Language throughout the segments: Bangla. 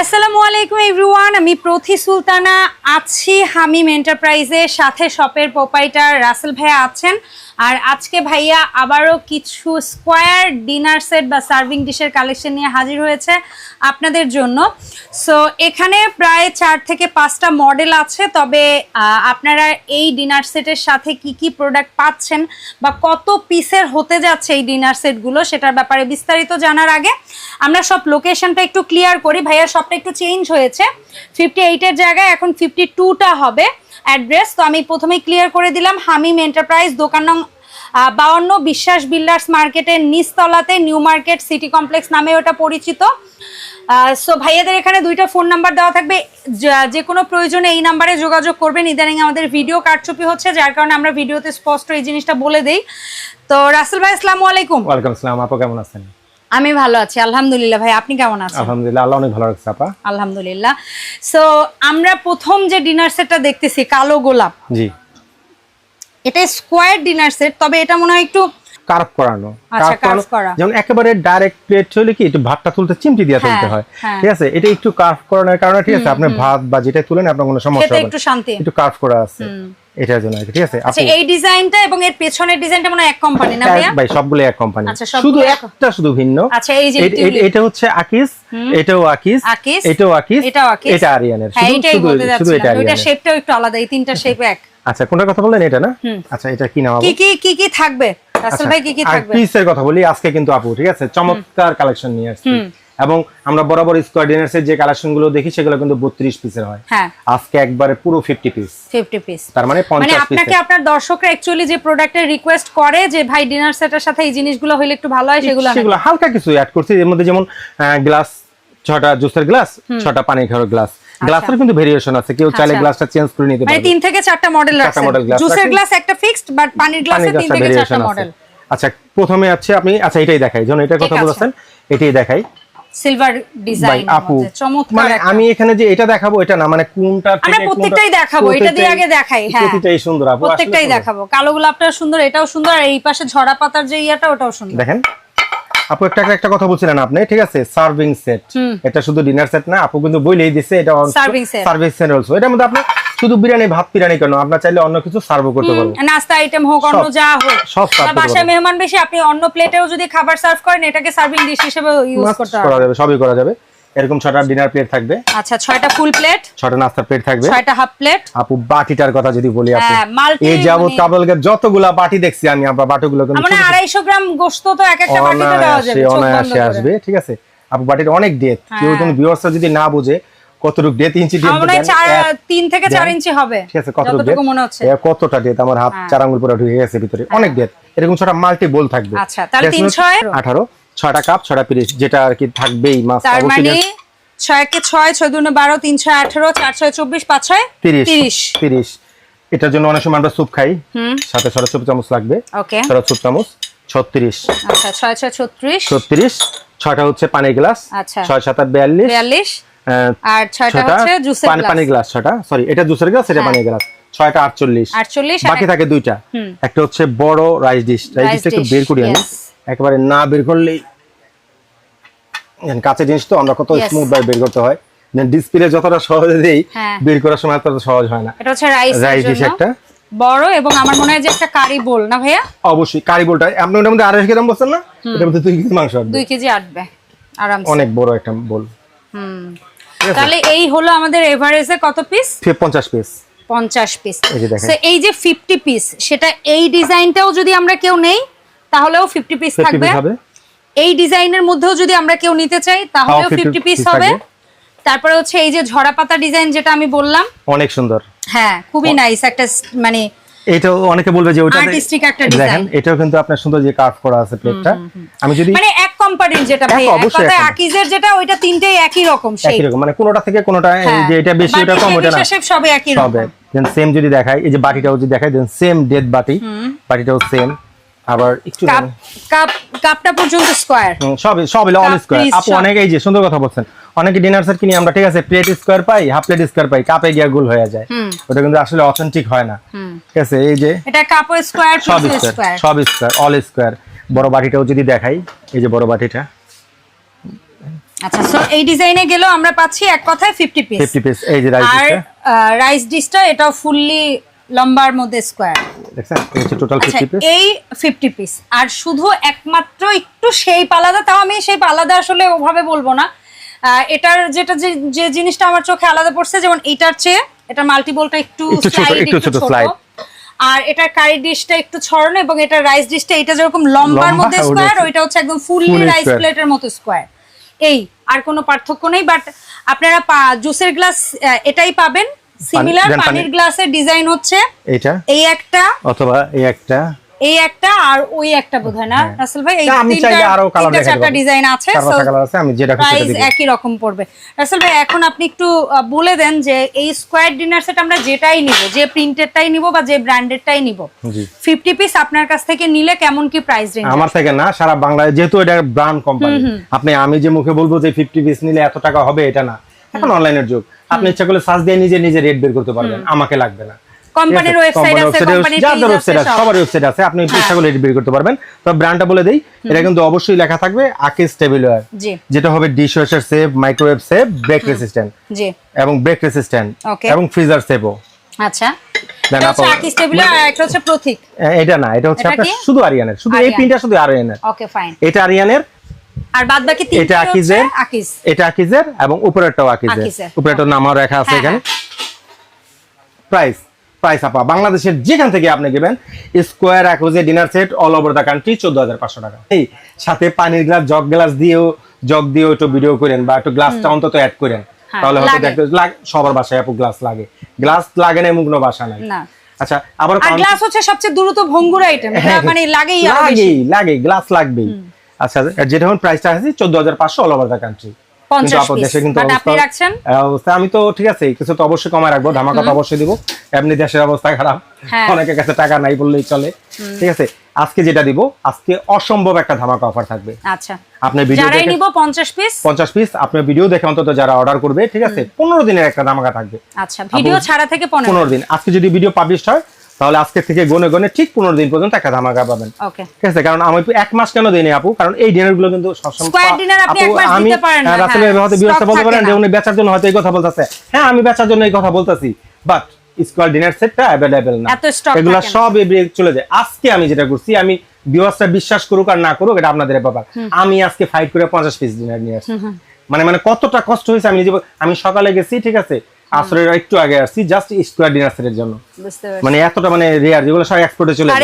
আসসালামু আলাইকুম এভরিওয়ান, আমি প্রথি সুলতানা। আছি হামিম এন্টারপ্রাইজের সাথে শপের প্রোপাইটার রাসেল ভাইয়া আছেন। আর আজকে ভাইয়া আবারও কিছু স্কোয়ার ডিনার সেট বা সার্ভিং ডিশের কালেকশন নিয়ে হাজির হয়েছে আপনাদের জন্য। সো এখানে প্রায় চার থেকে পাঁচটা মডেল আছে, তবে আপনারা এই ডিনার সেটের সাথে কি কি প্রোডাক্ট পাচ্ছেন বা কত পিসের হতে যাচ্ছে এই ডিনার সেটগুলো সেটার ব্যাপারে বিস্তারিত জানার আগে আমরা সব লোকেশনটা একটু ক্লিয়ার করি। ভাইয়া, সবটা একটু চেঞ্জ হয়েছে। ফিফটি এইটের জায়গায় এখন ফিফটি টুটা হবে। অ্যাড্রেস। তো আমি প্রথমেই ক্লিয়ার করে দিলাম, হামিম এন্টারপ্রাইজ দোকান নং বাউন্ন বিশ্বাস বিল্ডার্স মার্কেটের নিচতলাতে নিউ মার্কেট সিটি কমপ্লেক্স নামে ওটা পরিচিত। সো ভাইয়াদের এখানে দুইটা ফোন নাম্বার দেওয়া থাকবে। যা- কোনো প্রয়োজনে এই নাম্বারে যোগাযোগ করবেন। ইদানিং আমাদের ভিডিও কারচুপি হচ্ছে, যার কারণে আমরা ভিডিওতে স্পষ্ট এই জিনিসটা বলে দেই। তো রাসেল ভাই, আসসালামু আলাইকুম। ওয়ালাইকুম আসসালাম, আপা কেমন আছেন? আমি ভালো আছি আলহামদুলিল্লাহ ভাই আপনি কেমন আছেন? আলহামদুলিল্লাহ আল্লাহ অনেক ভালো রাখছে আপা। আলহামদুলিল্লাহ। সো আমরা প্রথম যে ডিনার সেটটা দেখতেছি কালো গোলাপ। জি। এটা স্কোয়ার ডিনার সেট তবে এটা মনে হয় একটু কার্ভ করানো। আচ্ছা, কার্ভ carve করা। যেমন একেবারে ডাইরেক্ট প্লেট হলে কি একটু ভাতটা তুলতে চিমটি দিয়ে হ্যাঁ, তুলতে হয়। হ্যাঁ। ঠিক আছে? এটা একটু কার্ভ করানোর কারণে ঠিক আছে? আপনি ভাত বা যেটা তুলেন আপনার কোনো সমস্যা হবে একটু শান্তি। একটু কার্ভ করা আছে। এটার জন্য ঠিক আছে? আচ্ছা এই ডিজাইনটা এবং এর পেছনের ডিজাইনটা মনে এক কোম্পানি না ভাইয়া? ভাই সবগুলো এক কোম্পানি আচ্ছা, শুধু একটা শুধু ভিন্ন। আচ্ছা এই যে এ- এ- এটা হচ্ছে আকিস এটাও আকিস এটাও আকিস এটাও আকিস। এটা আরিয়ানের। হ্যাঁ শুধু শুধু এটা শেপটাও একটু আলাদা এই তিনটা শেপ এক। আচ্ছা কোনটার কথা বললেন? এটা না? আচ্ছা এটা কি নাম কি কি কি কি থাকবে? রাসেল ভাই কি কি থাকবে? পিসের কথা বলি আজকে কিন্তু আপু ঠিক আছে? চমৎকার কালেকশন নিয়ে আসছি। এবং আমরা বরাবর স্কোয়ার ডিনার্সের যে কালেকশনগুলো দেখি সেগুলো কিন্তু বত্রিশ পিসের হয়। আজকে একবারে পুরো ফিফটি পিস ফিফটি পিস তার মানে মানে আপনাকে আপনার দর্শকরা যে প্রোডাক্টের রিকোয়েস্ট করে যে ভাই ডিনার সেটের সাথে এই জিনিসগুলো একটু ভালো হয়। সেগুলো হালকা কিছু অ্যাড করছি। এর মধ্যে যেমন গ্লাস ছটা জুসের গ্লাস ছটা পানি খাওয়ার গ্লাস গ্লাসের কিন্তু ভেরিয়েশন আছে কেউ চাইলে আচ্ছা। গ্লাসটা চেঞ্জ করে নিতে মানে তিন থেকে চারটা মডেল চারটা রাখছেন model glass জুসের গ্লাস একটা ফিক্সড বাট পানির গ্লাসে তিন থেকে চারটা মডেল আচ্ছা প্রথমে আছে আপনি আচ্ছা এটাই দেখাই। যখন এটার ঠিক কথা আছে। বলেছেন এটাই দেখাই। সিলভার ডিজাইন আপু। চমৎকার মানে আমি এখানে যে এটা দেখাবো এটা না মানে কোনটা থেকে আমরা প্রত্যেকটাই দেখাবো, এটা দিয়ে আগে দেখাই, হ্যাঁ। প্রতিটাই সুন্দর আপু প্রত্যেকটাই দেখাবো। কালো গোলাপটা সুন্দর এটাও সুন্দর আর এই পাশে ঝরা পাতার যে ইয়াটা ওটাও সুন্দর। দেখেন আপু একটা একটা কথা বলছিলেন আপনি ঠিক আছে? সার্ভিং সেট এটা শুধু ডিনার সেট না আপু কিন্তু বইলেই দিছে এটা serving set serving set also এটার মধ্যে আপনি শুধু বিরিয়ানি ভাত বিরিয়ানি কেন? আপনার চাইলে অন্য কিছু সার্ভ করতে পারবেন। নাস্তা আইটেম হোক অন্য যা হোক। সব সার্ভ বাসায় মেহমান বেশি আপনি অন্য প্লেটেও যদি খাবার সার্ভ করেন এটাকে সার্ভিং ডিশ হিসেবে ইউজ করতে করা পারবেন। সবই করা যাবে। এরকম ছটা ডিনার প্লেট থাকবে। আচ্ছা ছয়টা ফুল প্লেট ছটা নাস্তার প্লেট থাকবে। ছয়টা হাফ প্লেট আপু বাটিটার কথা যদি বলি আপু হ্যাঁ, এই যাবত মানে- কাবলকে যতগুলা বাটি দেখছি আমি আপনার বাটিগুলো কিন্তু মানে ছোট ছোট- আড়াইশো গ্রাম গোস্ত তো এক একটা বাটিতে দেওয়া যাবে অনায়াসে আসবে ঠিক আছে? আপু বাটির অনেক ডেথ কেউ হ্যাঁ। কিন্তু ভিউয়ার্সরা যদি না বুঝে কতটুকু ডেথ ইঞ্চি ডেথ আমার মনে হয় চার- তিন থেকে চার ইঞ্চি হবে ঠিক আছে কতটুকু ডেথ মনে হচ্ছে। কতটা ডেথ আমার হাত চার আঙ্গুল পরে ঢুকে গেছে ভিতরে। অনেক ডেথ এরকম ছটা মাল্টি বল থাকবে। আচ্ছা, তাহলে তিন ছয়? আঠারো। ছয়টা কাপ ছয়টা পিরিশ যেটা আর কি থাকবেই মাছ তার মানে ছয় কে ছয় ছয় দুনে বারো তিন ছয় আঠারো চার ছয় চব্বিশ পাঁচ ছয় তিরিশ। তিরিশ। এটার জন্য অনেক সময় আমরা স্যুপ খাই। সাথে ছটা স্যুপ চামচ লাগবে। ওকে। ছটা স্যুপ চামচ ছত্রিশ। আচ্ছা ছয় ছয় ছত্রিশ। ছত্রিশ। ছয়টা হচ্ছে পানির গ্লাস। আচ্ছা। ছয় সাত আট বিয়াল্লিশ। বিয়াল্লিশ। আর ছয়টা হচ্ছে জুসের পানি গ্লাস। পানির গ্লাস ছয়টা। সরি এটা জুসের গ্লাস এটা পানির গ্লাস। ছয়টা আটচল্লিশ। আটচল্লিশ বাকি থাকে দুইটা। একটা হচ্ছে বড় রাইস ডিশ। রাইস ডিশটা একটু বের করি আমি. একেবারে না বের করলেই কাঁচের জিনিস তো আমরা কত স্মুথ ভাবে বের করতে হয়। ডিসপ্লে যতটা সহজে দেই হ্যাঁ। বের করার সময় তত সহজ হয় না। এটা হচ্ছে রাইস রাইস একটা বড় এবং আমার মনে হয় যে একটা কারি বোল না ভাইয়া? অবশ্যই কারি বোলটা আপনি ওটার মধ্যে আড়াইশ গ্রাম বলছেন না? এটার মধ্যে দুই কেজি মাংস আসবে দুই কেজি আটবে আরামসে। অনেক বড় একটা বোল হুম। তাহলে এই হলো আমাদের এভারেজে কত পিস পঞ্চাশ পিস পঞ্চাশ পিস এই যে দেখেন। এই যে ফিফটি পিস সেটা এই ডিজাইনটাও যদি আমরা কেউ নেই তাহলেও ফিফটি পিস থাকবে। এই ডিজাইনের মধ্যেও যদি আমরা কেউ নিতে চাই তাহলেও 50 ফিফটি পিস হবে। তারপরে হচ্ছে এই যে ঝরা পাতা ডিজাইন যেটা আমি বললাম। অনেক সুন্দর। হ্যাঁ খুবই নাইস একটা মানে এটাও অনেকে বলবে যে ওটা Artistic একটা design। এটাও কিন্তু আপনার সুন্দর যে কার্ভ করা আছে প্লেটটা আমি যদি মানে এক কোম্পানির যেটা ভাই অবশ্যই আকিজের যেটা ওইটা তিনটেই একই রকম সেই একই রকম মানে কোনোটা থেকে কোনোটা এই হ্যাঁ। যে এটা বেশি ওটা কম ওটা না। সবই একই রকম। দেন সেম যদি দেখাই এই যে বাটিটাও যদি দেখাই দেন সেম ডেড বাটি। বাটিটাও সেম আবার একটু কাপ কাপ কাপটা পর্যন্ত স্কোয়ার সব সব অল স্কয়ার আপু অনেক এই যে সুন্দর কথা বলছেন অনেকে ডিনার সেট কিনি আমরা ঠিক আছে প্লেট স্কয়ার পাই হাফ প্লেট স্কয়ার পাই কাপে গিয়া গোল হয়ে যায়। ওটা কিন্তু আসলে অথেন্টিক হয় না। ঠিক আছে এই যে এটা কাপ স্কোয়ার সব স্কয়ার সব স্কয়ার অল স্কয়ার বড় বাটিটাও যদি দেখাই এই যে বড় বাটিটা। আচ্ছা সো এই ডিজাইনে গেলেও আমরা পাচ্ছি এক কথায় ফিফটি পিস ফিফটি পিস এই যে রাইস আর রাইস ডিশটা এটাও ফুললি লম্বার মধ্যে স্কোয়ার দেখছেন? এই হচ্ছে টোটাল আচ্ছা ফিফটি পিস এই ফিফটি পিস আর শুধু একমাত্র একটু সেই আলাদা তাও আমি সেই আলাদা আসলে ওভাবে বলব না। এটার যেটা যে- জিনিসটা আমার চোখে আলাদা পড়ছে যেমন এটার চেয়ে এটা মাল্টিবলটা একটু একটু একটু ছোট, আর এটার কারি ডিশটা একটু ছড়ানো এবং এটার রাইস ডিশটা এটা যেরকম লম্বার মধ্যে স্কোয়ার ওইটা হচ্ছে একদম ফুললি রাইস প্লেটের মতো স্কোয়ার এই আর কোনো পার্থক্য নেই বাট আপনারা জুসের গ্লাস এটাই পাবেন। সিমিলার পানির গ্লাসের ডিজাইন হচ্ছে এইটা? এই একটা অথবা এই একটা? এই একটা আর ওই একটা বোধহয় না হ্যাঁ। রাসেল ভাই? এই তিনটা আরও দেখাতে চারটা ডিজাইন আছে পাঁচটা আছে, আমি যেটা খুশি প্রাইস একই রকম পড়বে। রাসেল ভাই এখন আপনি একটু বলে দেন যে এই স্কোয়ার ডিনার সেট আমরা যেটাই নিব যে প্রিন্টেডটাই নিব বা যে ব্র্যান্ডেডটাই নিব জি। 50 পিস আপনার কাছ থেকে নিলে কেমন কি প্রাইস রেঞ্জ আমার থেকে না সারা বাংলাদেশ যেহেতু এটা ব্র্যান্ড কোম্পানি আপনি আমি যে মুখে বলব যে ফিফটি পিস নিলে এত টাকা হবে এটা না। এখন অনলাইনের যুগ। আপনি ইচ্ছা করলে সার্চ দিয়ে নিজে নিজে রেট বের করতে পারবেন। আমাকে লাগবে না। কোম্পানির ওয়েবসাইট আছে? কোম্পানির ওয়েবসাইট আছে সবার ওয়েবসাইট আছে। আপনি ইচ্ছা করলে রেট বের করতে পারবেন। তো ব্র্যান্ডটা বলে দেই এটা কিন্তু অবশ্যই লেখা থাকবে আকিস টেবিলওয়্যার জি। যেটা হবে dishwasher safe microwave safe break resistant জি। এবং ব্রেক রেসিস্ট্যান্ট এবং ফ্রিজার সেফও আচ্ছা। এটা না এটা হচ্ছে আপনার শুধু আরিয়ানের শুধু এই। পিনটা শুধু আরিয়ানের ওকে ফাইন এটা আরিয়ানের আর বাদ বাকি এটা আকিজের আকিস এটা আকিজের এবং উপরেরটাও আকিজের। উপরেরটার নাম আমার রেখা আছে হ্যাঁ, এখানে। প্রাইস প্রাইস আপা বাংলাদেশের যেখান থেকে আপনি নেবেন square অ্যাকোজে dinner set all over the country চোদ্দ হাজার পাঁচশো টাকা। এই সাথে পানির গ্লাস জগ গ্লাস দিয়েও জগ দিয়েও একটু ভিডিও করেন বা একটু গ্লাসটা অন্তত অ্যাড করেন। হ্যাঁ, তাহলে হয়তো। দেখতে লাগ- সবার বাসায় আপু গ্লাস লাগে। গ্লাস লাগে না এমন কোনো বাসা নাই। না। আচ্ছা আবার গ্লাস হচ্ছে সবচেয়ে দ্রুত ভঙ্গুর আইটেম মানে লাগেই লাগেই লাগে গ্লাস লাগবেই। আচ্ছা যেটা এখন প্রাইসটা আছে চোদ্দ হাজার পাঁচশো অল ওভার দ্য কান্ট্রি 50 আমি তো ঠিক আছে কিছু তো অবশ্যই কমায় রাখব ধামাকা তো অবশ্যই দিব। এমনি দেশের অবস্থা খারাপ। হ্যাঁ। অনেকের কাছে টাকা নাই বললেই চলে। ঠিক আছে আজকে যেটা দিব আজকে অসম্ভব একটা ধামাকা অফার থাকবে। আচ্ছা। আপনি ভিডিও দেখে নিব 50 পিস পঞ্চাশ পিস আপনার ভিডিও দেখে অন্তত যারা অর্ডার করবে ঠিক আছে পনেরো দিনের একটা ধামাকা থাকবে। আচ্ছা ভিডিও ছাড়া থেকে 15 পনেরো দিন। আজকে যদি ভিডিও পাবলিশ হয় তাহলে আজকে থেকে গনে গনে ঠিক পনেরো দিন পর্যন্ত একটা ধামাকা পাবেন। ঠিক আছে কারণ আমি এক মাস কেন দিইনি আপু? কারণ এই ডিনারগুলো কিন্তু আমি হ্যাঁ, হ্যাঁ, ভাই হয়তো বিরক্ত বলতে পারেন যে উনি বেচার জন্য হয়তো এই কথা বলতেছে। হ্যাঁ আমি বেচার জন্য এই কথা বলতেছি বাট স্কোয়ার ডিনার সেটটা অ্যাভেলেবেল না। এগুলো সব চলে যায়। আজকে আমি যেটা করছি আমি বিশ্বাস করুক আর না করুক এটা আপনাদের ব্যাপার। আমি আজকে ফাইট করে পঞ্চাশ পিস ডিনার নিয়ে আসছি। মানে মানে কতটা কষ্ট হয়েছে আমি নিজে আমি সকালে গেছি ঠিক আছে আসরের একটু আগে আসছি জাস্ট স্কোয়ার ডিনার সেটের জন্য। মানে এতটা মানে রেয়ার যেগুলো সব এক্সপোর্টে চলে যায়।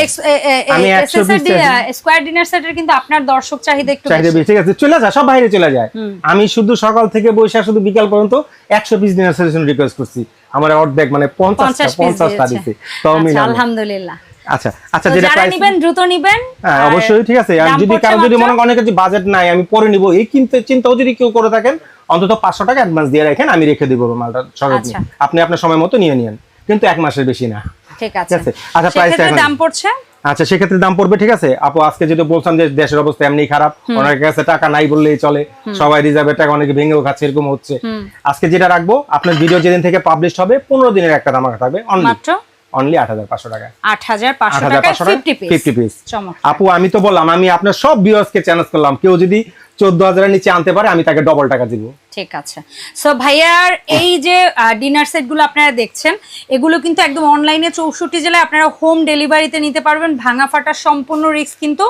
আমি 100 স্কোয়ার ডিনার সেটের কিন্তু আপনার দর্শক চাহিদা একটু চাহিদা বেশি। ঠিক আছে চলে যায় সব বাইরে চলে যায়। আমি শুধু সকাল থেকে বসে শুধু বিকাল পর্যন্ত একশো পিস ডিনার সেটের জন্য রিকোয়েস্ট করছি। আমার অর্ধেক মানে পঞ্চাশটা 50 টা পঞ্চাশটা তাও আলহামদুলিল্লাহ। আচ্ছা আচ্ছা যেটা প্রাইস নিবেন দ্রুত নিবেন হ্যাঁ অবশ্যই ঠিক আছে। আর যদি কারও যদি মনে অনেকের যে বাজেট নাই আমি পরে নিব এই কিন্তু চিন্তাও যদি কেউ করে থাকেন অন্তত পাঁচশো টাকা অ্যাডভান্স দিয়ে রাখেন আমি রেখে দিব মালটা সরকার আচ্ছা। আপনি আপনার সময় মতো নিয়ে নিন কিন্তু এক মাসের বেশি না। ঠিক আছে। আচ্ছা, price সেক্ষেত্রে এখন- দাম পড়ছে? আচ্ছা সেক্ষেত্রে দাম পড়বে ঠিক আছে? আপু আজকে যেটা বলছিলাম যে দেশের অবস্থা এমনি খারাপ অনেকের কাছে টাকা নাই বললেই চলে সবাই রিজার্ভের টাকা অনেকে ভেঙেও খাচ্ছে এরকম হচ্ছে। আজকে যেটা রাখব আপনার ভিডিও যেদিন থেকে পাবলিশ হবে পনেরো দিনের একটা ধামাকা থাকবে অনলি অনলি আট হাজার পাঁচশো টাকা আট হাজার পাঁচশো আট হাজার টাকায় পাঁচশো টাকা ফিফটি পিস ফিফটি পিস আপু আমি তো বললাম আমি আপনার সব ভিউয়ার্সকে চ্যালেঞ্জ করলাম। কেউ যদি চোদ্দ হাজারের নিচে আনতে পারে আমি তাকে ডবল টাকা দিব। ঠিক আছে। সো ভাইয়ার এই যে ডিনার আপনারা দেখছেন এগুলো কিন্তু একদম অনলাইনে চৌষট্টি জেলায় আপনারা হোম ডেলিভারিতে নিতে পারবেন। ভাঙা ফাটার সম্পূর্ণ রিস্ক কিন্তু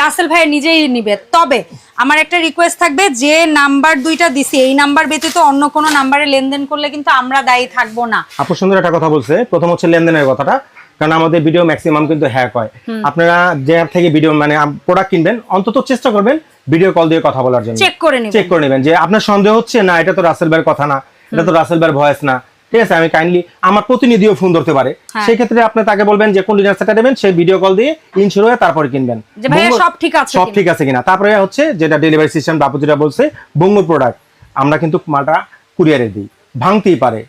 রাসেল ভাইয়া নিজেই নিবে। তবে আমার একটা রিকোয়েস্ট থাকবে যে নাম্বার দুইটা দিছি এই নাম্বার ব্যতীত অন্য কোনো নাম্বারে লেনদেন করলে কিন্তু আমরা দায়ী থাকব না। আপু সুন্দর একটা কথা বলছে। প্রথম হচ্ছে লেনদেনের কথাটা কারণ আমাদের ভিডিও ম্যাক্সিমাম কিন্তু হ্যাক হয়। আপনারা যে থেকে ভিডিও মানে প্রোডাক্ট কিনবেন অন্তত চেষ্টা করবেন ভিডিও কল দিয়ে কথা বলার জন্য। চেক করে নিবেন। চেক করে নেবেন যে আপনার সন্দেহ হচ্ছে না এটা তো রাসেল ভাইয়ের কথা না এটা তো রাসেল ভাইয়ের ভয়েস না। ঠিক আছে আমি কাইন্ডলি আমার প্রতিনিধিও ফোন ধরতে পারে। হ্যাঁ। সেই ক্ষেত্রে আপনি তাকে বলবেন যে কোন ডিনার সেটটা নেবেন? সেই ভিডিও কল দিয়ে ইনশিওর হয়ে তারপরে কিনবেন। যে ভাইয়া সব ঠিক আছে সব ঠিক আছে কিনা। তারপরে হচ্ছে যেটা ডেলিভারি সিস্টেম বাপু যেটা বলছে বঙ্গ প্রোডাক্ট আমরা কিন্তু মালটা কুরিয়ারে দিই। ভাঙতেই পারে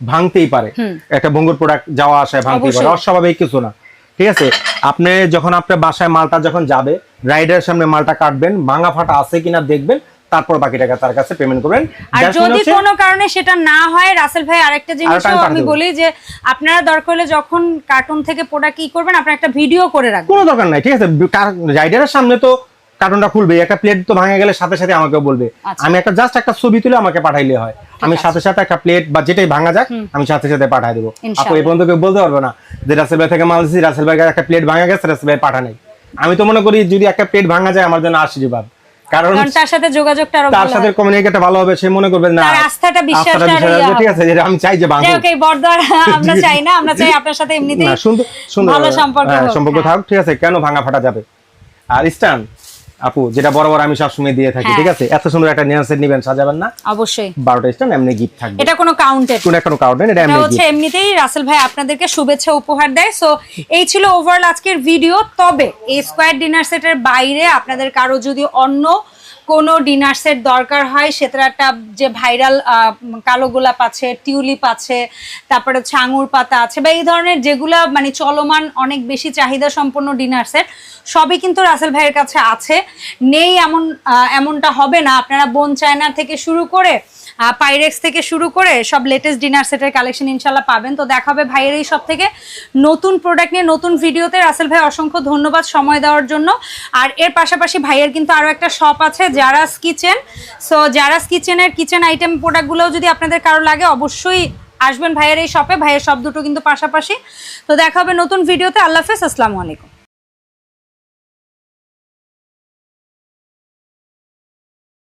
ভাঙতেই পারে। একটা ভঙ্গুর প্রোডাক্ট যাওয়া আসায় ভাঙতেই পারে। অস্বাভাবিক কিছু না। ঠিক আছে আপনি যখন আপনার বাসায় মালটা যখন যাবে রাইডারের সামনে মালটা কাটবেন ভাঙা ফাটা আছে কিনা দেখবেন তারপর বাকি টাকা তার কাছে পেমেন্ট করবেন। আর যদি কোনো কারণে সেটা না হয় রাসেল ভাই আরেকটা জিনিসও আমি বলি যে আপনারা দরকার হলে যখন কার্টুন থেকে প্রোডাক্ট কি করবেন আপনারা একটা ভিডিও করে রাখবেন। কোনো দরকার নাই ঠিক আছে? রাইডারের সামনে তো কার্টনটা খুলবে একটা প্লেট তো ভাঙে গেলে সাথে সাথে আমাকে বলবে। আচ্ছা। আমি একটা জাস্ট একটা ছবি তুলে আমাকে পাঠাইলে হয়। আমি সাথে সাথে একটা প্লেট বা যেটাই ভাঙা যাক আমি সাথে সাথে পাঠাই দেবো। আপু এই পর্যন্ত কেউ বলতে পারবে না যে রাসেল ভাই থেকে মাল দিচ্ছি রাসেল ভাই একটা প্লেট ভাঙা গেছে রাসেল ভাই পাঠা নেই। আমি তো মনে করি যদি একটা পেট ভাঙা যায় আমার জন্য আশীর্বাদ কারণ তার সাথে যোগাযোগটা আরও তার সাথে। কমিউনিকেটটা ভালো হবে সে মনে করবে না তার আস্থাটা, বিশ্বাসটা ঠিক আছে যেটা আমি চাই যে ভাঙুক। আমরা চাই না আমরা চাই আপনার সাথে এমনিতেই না সুন্দর সুন্দর ভালো সম্পর্ক হ্যাঁ, সম্পর্ক হ্যাঁ। ঠিক আছে কেন ভাঙা ফাটা যাবে? আর স্টান আপু যেটা বড় বড় আমি সবসময় দিয়ে থাকি হ্যাঁ। ঠিক আছে? এত সুন্দর একটা নিয়ান সেট নেবেন সাজাবেন না? অবশ্যই। বারোটা স্টান এমনি গিফট থাকবে। এটা কোনো কাউন্টেড কোনো কোনো কাউন্টেড এটা এমনি হচ্ছে এমনিতেই রাসেল ভাই আপনাদেরকে শুভেচ্ছা উপহার দেয়। সো এই ছিল ওভারঅল আজকের ভিডিও তবে এই স্কোয়ার ডিনার সেটের বাইরে আপনাদের কারও যদি অন্য কোনো ডিনার্সের দরকার হয় সেটা একটা যে ভাইরাল কালো গোলাপ আছে, টিউলিপ আছে, তারপরে হচ্ছে আঙুর পাতা আছে বা এই ধরনের যেগুলা মানে চলমান অনেক বেশি চাহিদা সম্পন্ন ডিনার সেট সবই কিন্তু রাসেল ভাইয়ের কাছে আছে। নেই এমন এমনটা হবে না। আপনারা বোন চায়না থেকে শুরু করে পাইরেক্স থেকে শুরু করে সব লেটেস্ট ডিনার সেটের কালেকশন ইনশাল্লাহ পাবেন। তো দেখা হবে ভাইয়ের এই সব থেকে। নতুন প্রোডাক্ট নিয়ে নতুন ভিডিওতে রাসেল ভাই অসংখ্য ধন্যবাদ সময় দেওয়ার জন্য। আর এর পাশাপাশি ভাইয়ের কিন্তু আরও একটা শপ আছে জারাস কিচেন সো জারাস কিচেনের কিচেন আইটেম প্রোডাক্টগুলোও যদি আপনাদের কারও লাগে, অবশ্যই আসবেন ভাইয়ের এই শপে ভাইয়ের সব দুটো কিন্তু পাশাপাশি। তো দেখা হবে নতুন ভিডিওতে আল্লাহ হাফেজ। আসসালামু আলাইকুম।